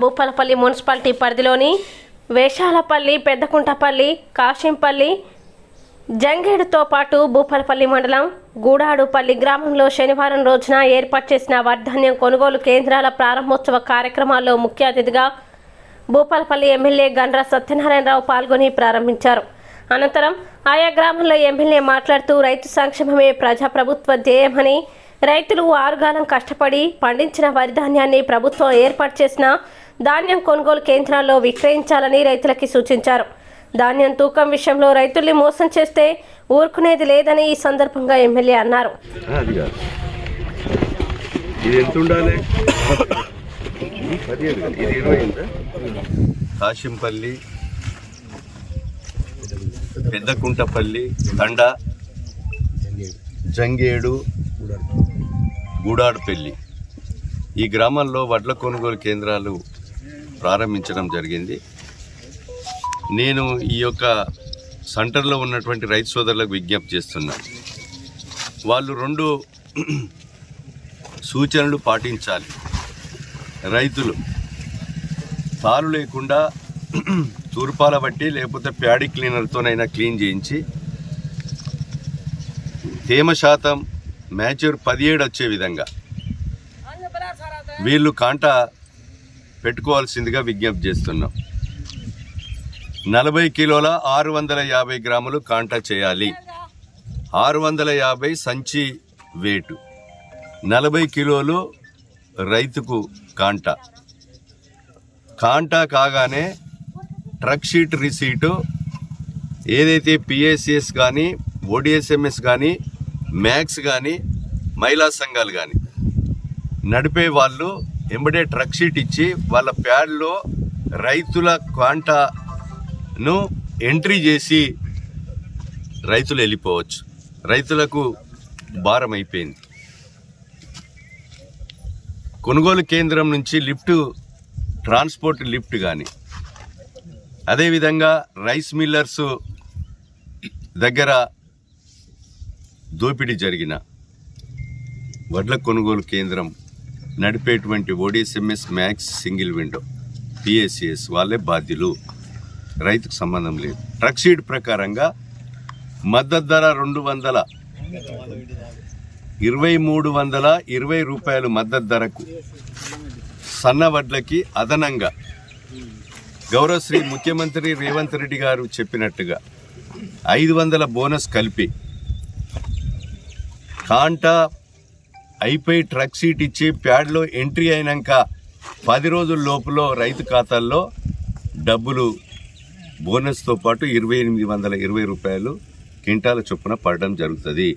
Bhupalpally municipality పరిధిలోని వేషాలపల్లి పెద్దకుంటపల్లి కాశింపల్లి జంగేడుతో పాటు భూపాలపల్లి మండలం గూడాడుపల్లి గ్రామంలో శనివారం రోజున ఏర్పాటు చేసిన వర్ధాన్యం కొనుగోలు కేంద్రాల ప్రారంభోత్సవ కార్యక్రమాల్లో ముఖ్య అతిథిగా భూపాలపల్లి ఎమ్మెల్యే గండ్ర సత్యనారాయణరావు పాల్గొని ప్రారంభించారు. అనంతరం ఆయా గ్రామంలో ఎమ్మెల్యే మాట్లాడుతూ రైతు సంక్షేమమే ప్రజాప్రభుత్వ ధ్యేయమని రైతులు ఆరుగాలం కష్టపడి పండించిన వరి ధాన్యాన్ని ప్రభుత్వం ఏర్పాటు చేసిన ధాన్యం కొనుగోలు కేంద్రాల్లో విక్రయించాలని రైతులకి సూచించారు. ధాన్యం తూకం విషయంలో రైతుల్ని మోసం చేస్తే ఊరుకునేది లేదని ఈ సందర్భంగా ఎమ్మెల్యే అన్నారు. అది పెద్దకుంటపల్లి తండ జంగేడు గూడాడుపల్లి. ఈ గ్రామాల్లో వడ్ల కొనుగోలు కేంద్రాలు ప్రారంభించడం జరిగింది. నేను ఈ యొక్క సెంటర్లో ఉన్నటువంటి రైతు సోదరులకు విజ్ఞప్తి చేస్తున్నాను వాళ్ళు రెండు సూచనలు పాటించాలి. రైతులు తారు లేకుండా తూర్పాల బట్టి లేకపోతే ప్యాడీ క్లీనర్తోనైనా క్లీన్ చేయించి తేమ శాతం మ్యాచ్యూర్ పదిహేడు వచ్చే విధంగా. వీళ్ళు కాంట పెట్టుకోవాల్సిందిగా విజ్ఞప్తి చేస్తున్నాం. నలభై కిలోల ఆరు వందల యాభై గ్రాములు కాంటా చేయాలి. ఆరు వందల యాభై సంచి వేటు నలభై కిలోలు రైతుకు కాంటా. కాంటా కాగానే ట్రక్ షీట్ రిసీటు ఏదైతే పిఎస్సిఎస్ కానీ ఓడిఎస్ఎంఎస్ కానీ మ్యాక్స్ కానీ మహిళా సంఘాలు కానీ నడిపే వాళ్ళు ఎంబడే ట్రక్ షీట్ ఇచ్చి వాళ్ళ ప్యాడ్లో రైతుల క్వాంటాను ఎంట్రీ చేసి రైతులు వెళ్ళిపోవచ్చు. రైతులకు భారం అయిపోయింది. కొనుగోలు కేంద్రం నుంచి లిఫ్ట్ ట్రాన్స్పోర్ట్ లిఫ్ట్ కానీ అదేవిధంగా రైస్ మిల్లర్స్ దగ్గర దోపిడీ జరిగిన వడ్ల కొనుగోలు కేంద్రం నడిపేటువంటి O D S M S MACS single window P S C S వాళ్ళే బాధ్యులు. రైతుకు సంబంధం లేదు. ట్రక్ షీట్ ప్రకారంగా మద్దతు ధర రెండు వందల ఇరవై మూడు వందల ఇరవై రూపాయలు మద్దతు ధరకు సన్న వడ్లకి అదనంగా గౌరవశ్రీ ముఖ్యమంత్రి రేవంత్ రెడ్డి గారు చెప్పినట్టుగా ఐదు వందల బోనస్ కలిపి కాంటా అయిపోయి ట్రక్ సీట్ ఇచ్చి ప్యాడ్లో ఎంట్రీ అయినాక పది రోజుల లోపల రైతు ఖాతాల్లో డబ్బులు బోనస్తో పాటు ఇరవై ఎనిమిది వందల ఇరవై రూపాయలు క్వింటాల చొప్పున పడడం జరుగుతుంది.